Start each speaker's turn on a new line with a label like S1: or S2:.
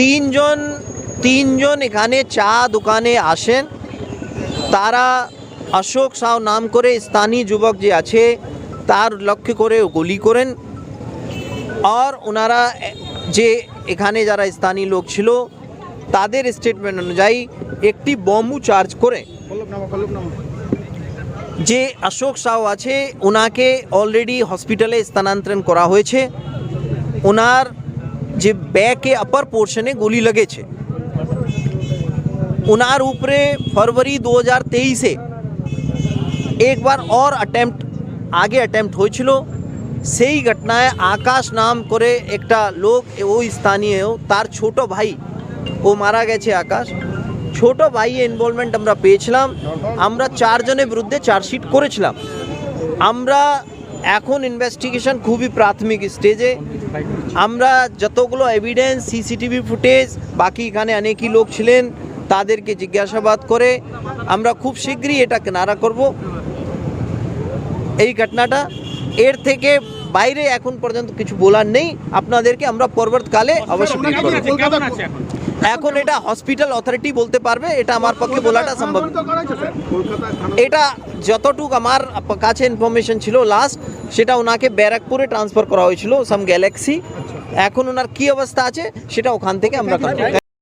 S1: তিনজন তিনজন এখানে চা দোকানে আসেন। তারা অশোক সাউ নাম করে স্থানীয় যুবক যে আছে তার লক্ষ্য করে গুলি করেন। আর ওনারা যে এখানে যারা স্থানীয় লোক ছিল তাদের স্টেটমেন্ট অনুযায়ী একটি বম্বু চার্জ করে। যে অশোক সাউ আছে ওনাকে অলরেডি হসপিটালে স্থানান্তরণ করা হয়েছে। ওনার जे बे के अपर पोर्शने गोली लगे उनार उपरे फरवरी 2023 हज़ार तेईस एक बार और अटेम्प्ट आगे अटेम्प्ट हो से ही घटना है आकाश नाम करे एक लोग वो स्थानीय हो तार छोटो भाई वो मारा गया आकाश छोटो भाई इनवलमेंट पेल चारजने बिुदे चार्जशीट कर এখন ইনভেস্টিগেশন খুবই প্রাথমিক স্টেজে আমরা যতগুলো এভিডেন্স সিসিটিভি ফুটেজ বাকি এখানে অনেকই লোক ছিলেন, তাদেরকে জিজ্ঞাসাবাদ করে আমরা খুব শীঘ্রই এটা কেনারা করব। এই ঘটনাটা এর থেকে বাইরে এখন পর্যন্ত কিছু বলার নেই। আপনাদেরকে আমরা পরবর্তীকালে অবশ্যই।
S2: এখন?
S1: এটা হসপিটাল অথরিটি বলতে পারবে এটা আমার পক্ষে বলাটা সম্ভব। এটা যতটুকু আমার কাছে ইনফরমেশন ছিল লাস্ট সেটা ওনাকে ব্যারাকপুরে ট্রান্সফার করা হয়েছিল সাম গ্যালাক্সি এখন ওনার কি অবস্থা আছে সেটা ওখান থেকে আমরা